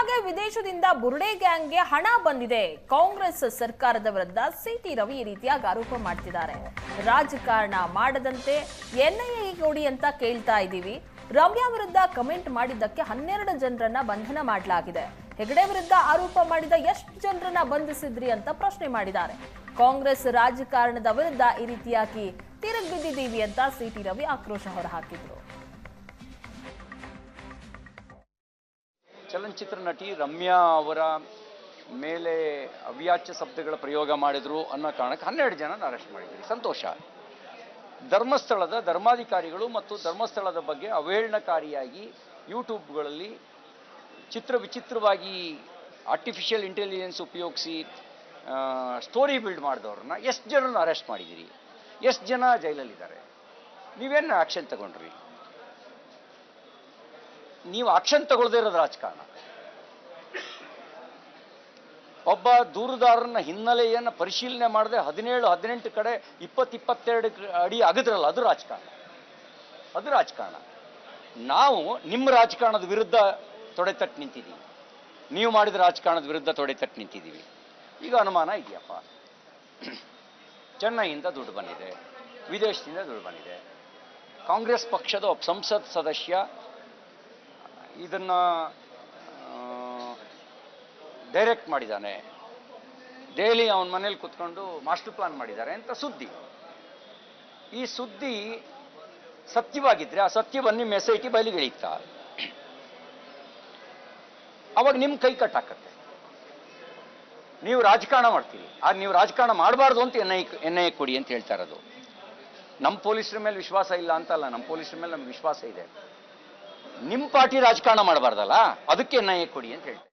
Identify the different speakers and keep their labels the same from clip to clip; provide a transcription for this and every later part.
Speaker 1: ರಮ್ಯಾಗೆ ವಿದೇಶದಿಂದ ಬುರುಡೆ ಗ್ಯಾಂಗ್ಗೆ ಹಣ ಬಂದಿದೆ. ಕಾಂಗ್ರೆಸ್ ಸರ್ಕಾರದ ವಿರುದ್ಧ ಸಿಟಿ ರವಿ ಈ ರೀತಿಯಾಗಿ ಆರೋಪ ಮಾಡ್ತಿದ್ದಾರೆ. ರಾಜಕಾರಣ ಮಾಡದಂತೆ ಎನ್ಐಎ ನೋಡಿ ಅಂತ ಕೇಳ್ತಾ ಇದ್ದೀವಿ. ರಮ್ಯಾ ವಿರುದ್ಧ ಕಮೆಂಟ್ ಮಾಡಿದ್ದಕ್ಕೆ ಹನ್ನೆರಡು ಜನರನ್ನ ಬಂಧನ ಮಾಡಲಾಗಿದೆ. ಹೆಗಡೆ ವಿರುದ್ಧ ಆರೋಪ ಮಾಡಿದ ಎಷ್ಟು ಜನರನ್ನ ಬಂಧಿಸಿದ್ರಿ ಅಂತ ಪ್ರಶ್ನೆ ಮಾಡಿದ್ದಾರೆ. ಕಾಂಗ್ರೆಸ್ ರಾಜಕಾರಣದ ವಿರುದ್ಧ ಈ ರೀತಿಯಾಗಿ ತಿರುಗಿ ಬಿದ್ದಿದ್ದೀವಿ ಅಂತ ಸಿಟಿ ರವಿ ಆಕ್ರೋಶ ಹೊರಹಾಕಿದ್ರು.
Speaker 2: ಚಲನಚಿತ್ರ ನಟಿ ರಮ್ಯಾ ಅವರ ಮೇಲೆ ಅವ್ಯಾಚ್ಯ ಶಬ್ದಗಳ ಪ್ರಯೋಗ ಮಾಡಿದರು ಅನ್ನೋ ಕಾರಣಕ್ಕೆ ಹನ್ನೆರಡು ಜನನ ಅರೆಸ್ಟ್ ಮಾಡಿದ್ದೀರಿ ಸಂತೋಷ. ಧರ್ಮಸ್ಥಳದ ಧರ್ಮಾಧಿಕಾರಿಗಳು ಮತ್ತು ಧರ್ಮಸ್ಥಳದ ಬಗ್ಗೆ ಅವಹೇಳನಕಾರಿಯಾಗಿ ಯೂಟ್ಯೂಬ್ಗಳಲ್ಲಿ ಚಿತ್ರ ವಿಚಿತ್ರವಾಗಿ ಆರ್ಟಿಫಿಷಿಯಲ್ ಇಂಟೆಲಿಜೆನ್ಸ್ ಉಪಯೋಗಿಸಿ ಸ್ಟೋರಿ ಬಿಲ್ಡ್ ಮಾಡಿದವ್ರನ್ನ ಎಷ್ಟು ಜನನ ಅರೆಸ್ಟ್ ಮಾಡಿದ್ದೀರಿ ಎಷ್ಟು ಜನ ಜೈಲಲ್ಲಿದ್ದಾರೆ? ನೀವೇನು ಆ್ಯಕ್ಷನ್ ತಗೊಂಡ್ರಿ? ನೀವು ಆಕ್ಷನ್ ತಗೊಳ್ಳದೇ ಇರೋದು ರಾಜಕಾರಣ. ಒಬ್ಬ ದೂರುದಾರನ ಹಿನ್ನೆಲೆಯನ್ನು ಪರಿಶೀಲನೆ ಮಾಡದೆ ಹದಿನೇಳು, ಹದಿನೆಂಟು ಕಡೆ ಇಪ್ಪತ್ತು ಇಪ್ಪತ್ತೆರಡು ಅಡಿ ಆಗದ್ರಲ್ಲ ಅದು ರಾಜಕಾರಣ. ಅದು ರಾಜಕಾರಣ. ನಾವು ನಿಮ್ಮ ರಾಜಕಾರಣದ ವಿರುದ್ಧ ತೊಡೆತಟ್ಟು ನಿಂತಿದ್ದೀವಿ ನೀವು ಮಾಡಿದ ರಾಜಕಾರಣದ ವಿರುದ್ಧ ತೊಡೆತಟ್ಟು ನಿಂತಿದ್ದೀವಿ ಈಗ ಅನುಮಾನ ಇದೆಯಪ್ಪ. ಚೆನ್ನೈಯಿಂದ ದುಡ್ಡು ಬಂದಿದೆ, ವಿದೇಶದಿಂದ ದುಡ್ಡು ಬಂದಿದೆ. ಕಾಂಗ್ರೆಸ್ ಪಕ್ಷದ ಒಬ್ಬ ಸಂಸತ್ ಸದಸ್ಯ ಇದನ್ನ ಡೈರೆಕ್ಟ್ ಮಾಡಿದ್ದಾನೆ. ಡೈಲಿ ಅವನ ಮನೇಲಿ ಕುತ್ಕೊಂಡು ಮಾಸ್ಟರ್ ಪ್ಲಾನ್ ಮಾಡಿದ್ದಾರೆ ಅಂತ ಸುದ್ದಿ. ಈ ಸುದ್ದಿ ಸತ್ಯವಾಗಿದ್ರೆ ಆ ಸತ್ಯವನ್ನು ನಿಮ್ಮ ಎಸ್ ಐ ಟಿ ಅವಾಗ ನಿಮ್ಮ ಕೈ ಕಟ್ಟಾಕತ್ತೆ. ನೀವು ರಾಜಕಾರಣ ಮಾಡ್ತೀರಿ. ಆಗ ನೀವು ರಾಜಕಾರಣ ಮಾಡಬಾರ್ದು ಅಂತ ಎನ್ ಐ ಎನ್ ಐ ಕೊಡಿ ಅಂತ ಹೇಳ್ತಾ ಇರೋದು. ನಮ್ಮ ಪೊಲೀಸರ ಮೇಲೆ ವಿಶ್ವಾಸ ಇಲ್ಲ ಅಂತಲ್ಲ ನಮ್ಮ ಪೊಲೀಸರ ಮೇಲೆ ನಮ್ಗೆ ವಿಶ್ವಾಸ ಇದೆ. ನಿಮ್ಮ ಪಾರ್ಟಿ ರಾಜಕಾರಣ ಮಾಡಬಾರ್ದಲ್ಲ? ಅದಕ್ಕೆ ನ್ಯಾಯ ಕೊಡಿ ಅಂತ ಹೇಳ್ತಾರೆ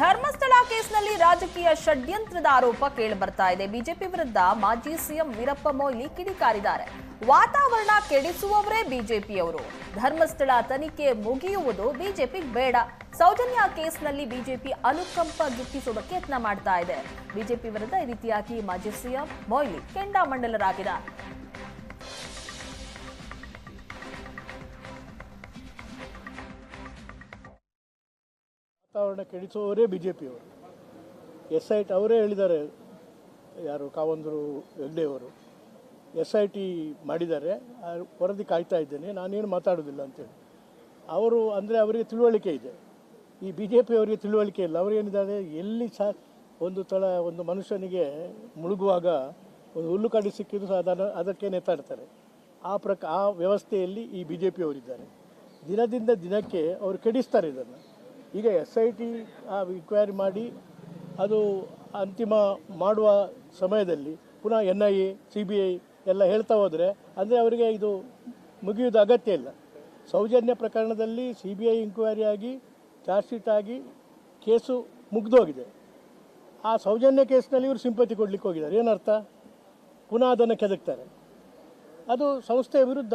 Speaker 1: ಧರ್ಮಸ್ಥಳ ಕೇಸ್ನಲ್ಲಿ ರಾಜಕೀಯ ಷಡ್ಯಂತ್ರದ ಆರೋಪ ಕೇಳಿ ಬರ್ತಾ ಇದೆ. ಬಿಜೆಪಿ ವಿರುದ್ಧ ಮಾಜಿ ಸಿಎಂ ವೀರಪ್ಪ ಮೊಯ್ಲಿ ಕಿಡಿಕಾರಿದ್ದಾರೆ. ವಾತಾವರಣ ಕೆಡಿಸುವವರೇ ಬಿಜೆಪಿಯವರು. ಧರ್ಮಸ್ಥಳ ತನಿಖೆ ಮುಗಿಯುವುದು ಬಿಜೆಪಿ ಬೇಡ. ಸೌಜನ್ಯ ಕೇಸ್ನಲ್ಲಿ ಬಿಜೆಪಿ ಅನುಕಂಪ ಗಿಟ್ಟಿಸುವುದಕ್ಕೆ ಯತ್ನ ಮಾಡ್ತಾ ಇದೆ. ಬಿಜೆಪಿ ವಿರುದ್ಧ ಈ ರೀತಿಯಾಗಿ ಮಾಜಿ ಸಿಎಂ ಮೊಯ್ಲಿ ಕೆಂಡಾಮಂಡಲರಾಗಿದ್ದಾರೆ.
Speaker 3: ವಾತಾವರಣ ಕೆಡಿಸುವವರೇ ಬಿ ಜೆ ಪಿಯವರು ಎಸ್ ಐ ಟಿ ಅವರೇ ಹೇಳಿದ್ದಾರೆ, ಯಾರು ಕಾವಂದರು ಹೆಗ್ಡೆಯವರು. ಎಸ್ ಐ ಟಿ ಮಾಡಿದ್ದಾರೆ ವರದಿ ಕಾಯ್ತಾ ಇದ್ದೇನೆ, ನಾನೇನು ಮಾತಾಡೋದಿಲ್ಲ ಅಂತೇಳಿ. ಅವರು ಅಂದರೆ ಅವರಿಗೆ ತಿಳುವಳಿಕೆ ಇದೆ. ಈ ಬಿ ಜೆ ಪಿಯವರಿಗೆ ತಿಳುವಳಿಕೆ ಇಲ್ಲ. ಅವರೇನಿದ್ದಾರೆ ಎಲ್ಲಿ ಸಹ ಒಂದು ತಳ, ಒಂದು ಮನುಷ್ಯನಿಗೆ ಮುಳುಗುವಾಗ ಒಂದು ಹುಲ್ಲು ಕಡಿ ಸಿಕ್ಕಿದ್ರು ಸಹ ಅದನ್ನು ಅದಕ್ಕೆ ನೇತಾಡ್ತಾರೆ ಆ ಪ್ರಕ, ಆ ವ್ಯವಸ್ಥೆಯಲ್ಲಿ ಈ ಬಿ ಜೆ ಪಿಯವರಿದ್ದಾರೆ ದಿನದಿಂದ ದಿನಕ್ಕೆ ಅವರು ಕೆಡಿಸ್ತಾರೆ ಇದನ್ನು. ಈಗ ಎಸ್ ಐ ಟಿ ಇನ್ಕ್ವೈರಿ ಮಾಡಿ, ಅದು ಅಂತಿಮ ಮಾಡುವ ಸಮಯದಲ್ಲಿ, ಪುನಃ N I A C B I ಎಲ್ಲ ಹೇಳ್ತಾ ಹೋದರೆ, ಅಂದರೆ ಅವರಿಗೆ ಇದು ಮುಗಿಯುವುದು ಅಗತ್ಯ ಇಲ್ಲ. ಸೌಜನ್ಯ ಪ್ರಕರಣದಲ್ಲಿ ಸಿ ಬಿ ಐ ಇನ್ಕ್ವೈರಿ ಆಗಿ ಚಾರ್ಜ್ ಶೀಟ್ ಆಗಿ ಕೇಸು ಮುಗ್ದೋಗಿದೆ. ಆ ಸೌಜನ್ಯ ಕೇಸ್ನಲ್ಲಿ ಇವರು ಸಿಂಪತಿ ಕೊಡಲಿಕ್ಕೆ ಹೋಗಿದ್ದಾರೆ. ಏನರ್ಥ ಪುನಃ ಅದನ್ನು ಕೆದಕ್ತಾರೆ. ಅದು ಸಂಸ್ಥೆಯ ವಿರುದ್ಧ.